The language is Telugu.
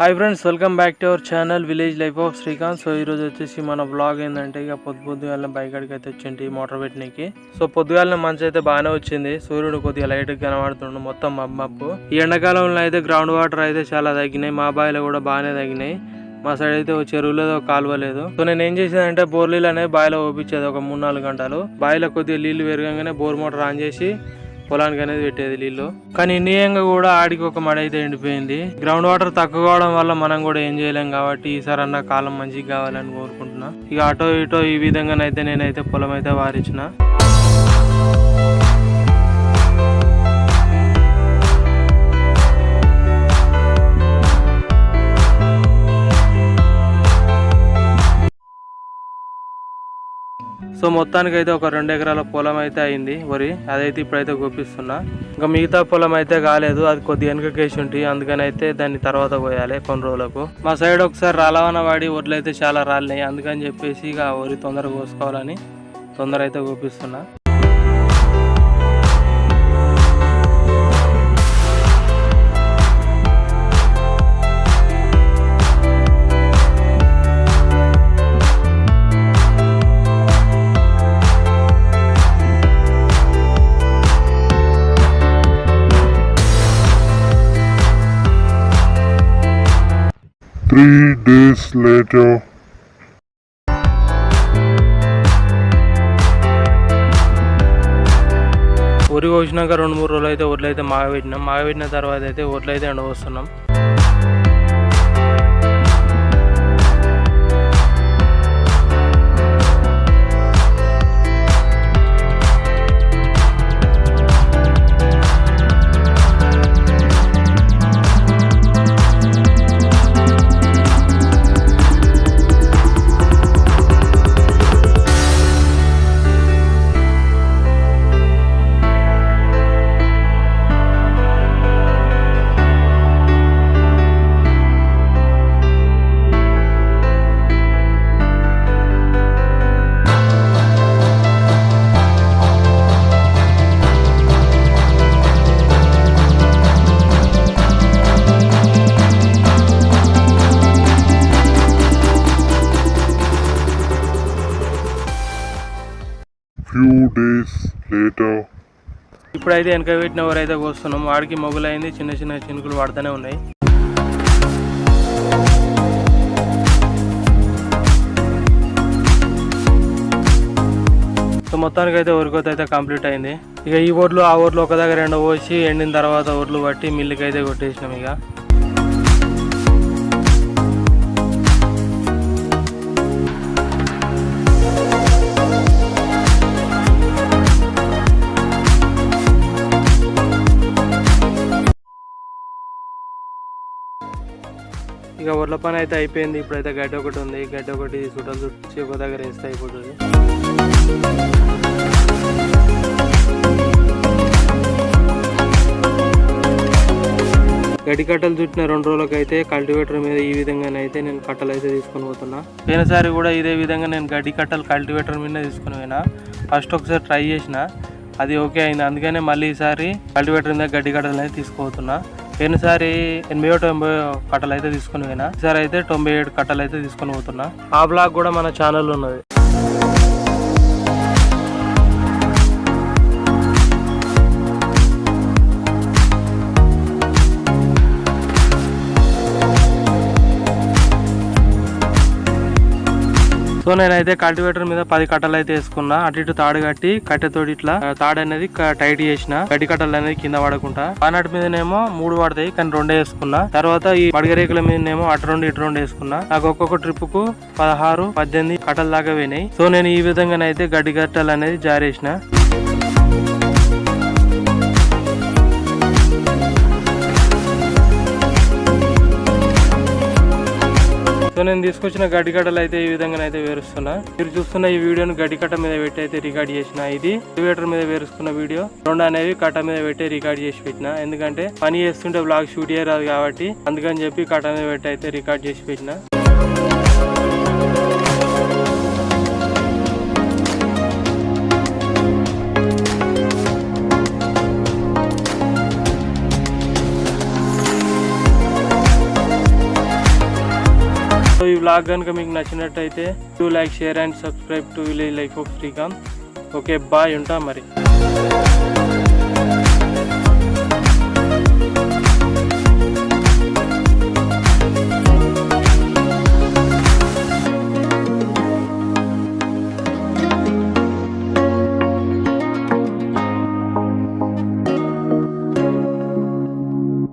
Hi friends welcome back to our channel village life of Srikanth so ఈరోజు వచ్చేసి మన బ్లాగ్ ఏంటంటే ఇక పొద్దు పొద్దుగాల బైక్ అడిగి అయితే వచ్చింది మోటార్ పెట్టినకి. సో పొద్దుగాల మంచి అయితే బాగానే వచ్చింది. సూర్యుడు కొద్దిగా లైట్ కనబడుతుండు మొత్తం మబ్బు. మబ్బు ఈ ఎండాకాలంలో అయితే గ్రౌండ్ వాటర్ అయితే చాలా తగ్గినాయి. మా బావిలో కూడా బాగానే తగ్గినాయి. మా సైడ్ అయితే ఒక చెరువు లేదు ఒక కాలువ లేదు. సో నేను ఏం చేసేదంటే బోర్ నీళ్ళు అనేది బావిలో ఓపించేది ఒక మూడు నాలుగు గంటలు. బావిలో కొద్దిగా నీళ్ళు పెరగంగానే బోర్ మోటార్ ఆన్ చేసి పొలానికి అనేది పెట్టేది నీళ్ళు. కానీ ఇండియంగా కూడా ఆడికి ఒక మడి అయితే ఎండిపోయింది. గ్రౌండ్ వాటర్ తక్కువ కావడం వల్ల మనం కూడా ఏం చేయలేం కాబట్టి ఈసారి అన్న కాలం మంచిగా కావాలని కోరుకుంటున్నా. ఇక అటో ఇటో ఈ విధంగానైతే నేనైతే పొలం అయితే వారించిన. సో మొత్తానికి అయితే ఒక రెండు ఎకరాల పొలం అయితే అయింది వరి. అదైతే ఇప్పుడైతే గొప్పిస్తున్నా ఇంకా మిగతా పొలం అయితే కాలేదు. అది కొద్ది వెనుకకేసి ఉంటుంది. అందుకని అయితే దాన్ని తర్వాత పోయాలి కొన్ని రోజులకు. మా సైడ్ ఒకసారి రాలవన వాడి వడ్లు అయితే చాలా రాలినాయి. అందుకని చెప్పేసి ఇక వరి తొందరగా కోసుకోవాలని తొందర అయితే గొప్పిస్తున్నా Three days later. వరి వచ్చినాక రెండు మూడు రోజులు అయితే వడ్లు అయితే మాగబెట్టినాం మాగబెట్టిన తర్వాత అయితే వడ్లు అయితే ఎండవస్తున్నాం డేస్ days ఇప్పుడైతే వెనక పెట్టిన ఎవరైతే కోస్తున్నాం. వాడికి మొగులైంది చిన్న చిన్న చినుకులు పడుతూనే ఉన్నాయి. సో మొత్తానికి అయితే వరికోత అయితే కంప్లీట్ అయింది. ఇక ఈ ఓట్లు ఆ ఓట్లు ఒక దగ్గర రెండు పోసి ఎండిన తర్వాత ఓట్లు పట్టి మిల్లుకి అయితే కొట్టేసినాం ఇక. ఇక ఒడ్ల పని అయితే అయిపోయింది. ఇప్పుడైతే గడ్డి ఒకటి ఉంది. గడ్డి ఒకటి చుట్టలు చుట్టి ఒక దగ్గర వేస్తే అయిపోతుంది. గడ్డి కట్టలు చుట్టిన రెండు రోజులకైతే కల్టివేటర్ మీద ఈ విధంగానైతే నేను కట్టలు అయితే తీసుకొని పోతున్నా. పోయినసారి కూడా ఇదే విధంగా నేను గడ్డి కట్టలు కల్టివేటర్ మీద తీసుకొని పోయినా. ఫస్ట్ ఒకసారి ట్రై చేసిన. అది ఓకే అయింది. అందుకనే మళ్ళీ ఈసారి కల్టివేటర్ మీద గడ్డి కట్టలు అనేది తీసుకుపోతున్నా. పోయినసారి ఎనభై తొంభై కట్టలు అయితే తీసుకొని పోయినా. ఈసారి అయితే తొంభై ఏడు కట్టలు అయితే తీసుకొని పోతున్నా. ఆ బ్లాగ్ కూడా మన ఛానల్ ఉన్నది. సో నేనైతే కల్టివేటర్ మీద పది కట్టలు అయితే వేసుకున్నా. అటు ఇటు తాడు కట్టి కట్టెతోటి ఇట్లా తాడు అనేది టైట్ చేసిన గడ్డి కట్టలు అనేది కింద పడకుండా. ఆనాటి మీదనేమో మూడు పడతాయి కానీ రెండే వేసుకున్నా. తర్వాత ఈ పడగరేకుల మీదనేమో అటు రెండు ఇటు రెండు వేసుకున్నా. నాకు ఒక్కొక్క ట్రిప్కు పదహారు పద్దెనిమిది కట్టలు దాకా పోయినాయి. సో నేను ఈ విధంగానైతే గడ్డి కట్టలు అనేది జారేసిన. సో నేను తీసుకొచ్చిన గడ్డి కట్టలు అయితే ఈ విధంగా అయితే వేరుస్తున్నా. మీరు చూస్తున్న ఈ వీడియోను గడ్డి కట్ట మీద పెట్టి అయితే రికార్డ్ చేసిన ఇది ఎలివేటర్ మీద వేరుస్తున్న వీడియో. రెండు అనేవి కట్ట మీద పెట్టి రికార్డ్ చేసి పెట్టిన. ఎందుకంటే పని చేస్తుంటే బ్లాగ్ షూట్ చేయరాదు కాబట్టి అందుకని చెప్పి కట్ట మీద పెట్టి అయితే రికార్డ్ చేసి పెట్టిన. వ్లాగ్ కనుక మీకు నచ్చినట్టయితే do like share and subscribe to village life of Srikanth okay bye ఉంటా మరి